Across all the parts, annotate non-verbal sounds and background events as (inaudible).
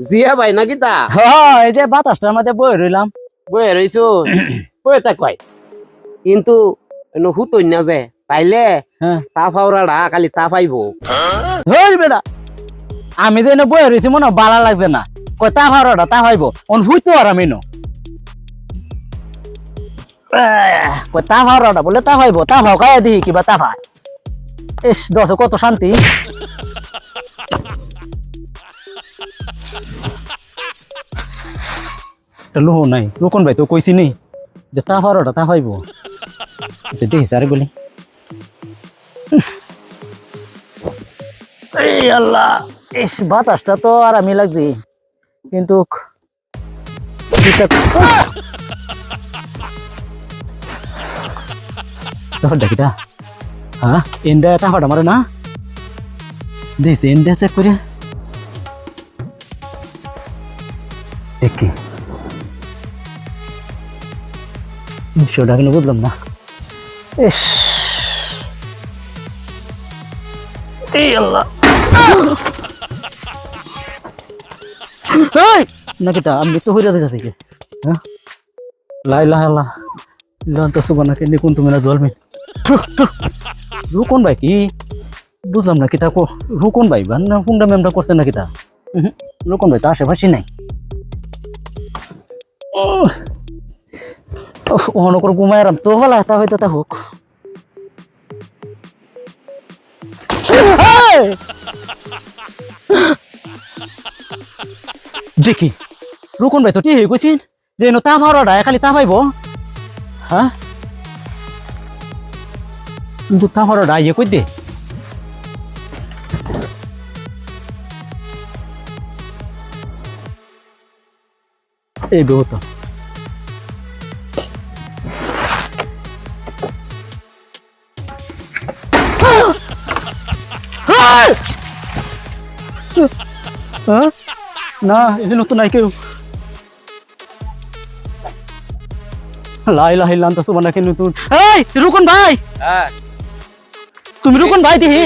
জিয়া ভাই নাকি তা হ্যাঁ এই যে বাতাসটার মধ্যে বই রইলাম। বয়ে রইছো? (coughs) বয়ে তা কয়। কিন্তু হুতই না যে তাইলে হ্যাঁ। তা ফাওরাডা খালি তা পাইবো হই বেটা আমি যে বই রইছি মনে বালা লাগবে না। কয় তা ভাড়াটা তা ভাইব অন হুইতো আর আমি নো কয় তা ভাড়াটা বলে তা ভাইব তা ভাও কায় দিহি কিবা তা ভাই ইস দশ কত শান্তি লুহ নাই লুকন ভাই তো কইছি নি যে তা ভাড়াটা তা ভাইব দেখিস আরে বলি এই আল্লাহ ইস বাতাসটা তো আরামই লাগছে কিন্তু ডাকিটা হ্যাঁ ইন্ডিয়া এটা হঠাৎ মারে না দেখছি ইন্ডিয়া চেক করে দেখি না ইস আল্লাহ এই নাকিটা আমি তো হইরা দিতেছি কে হ্যাঁ লাই লা লা লন তো সুবানা কে নিকুন তুমি না জলমি রুকন ভাই কি? বুঝলাম না কিতা রুকন ভাই না কুন্ডা মেমটা করছে না কিতা রুকন ভাই, তো আশেপাশে নাই। ওহন করে ঘুমাইরাম তো ভালো তা হয়তো তা হোক। দেখি, রুকন ভাই তো টি হয়ে কইছিন যে তা ভাড়াটা খালি তা পাইব হ্যাঁ? কিন্তু তা ভাড়াটা ইয়ে কই দে এই বেহতো হ্যাঁ না এখানে তো নাই কেউ লাই লাই লান্তা সুবানা কেন তুই এই রুকন ভাই হ্যাঁ তুমি রুকন ভাই দিহি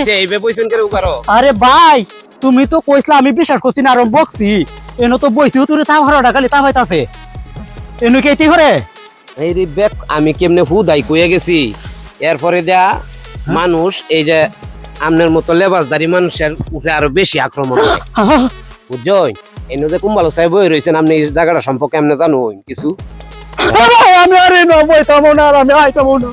আরে ভাই তুমি তো কইছলা আমি বিশ্বাস করছি না আর বকছি। এনো তো বইছি তুই তা ভাড়া খালি তা হইতাছে। এনো কে কি করে এই রে বেক আমি কেমনে হুদাই কইয়া গেছি? এরপরে দেয়া মানুষ এই যে আমনের মতো লেবাসদারি মানুষের উপরে আরও বেশি আক্রমণ করে। বুঝছই? এনে যে কুম্বালো সাহেব বই রয়েছেন আপনি এই জায়গাটা সম্পর্কে আপনি জানো কিছু? আমি আরে না বইতামো না আমি আইতামো না।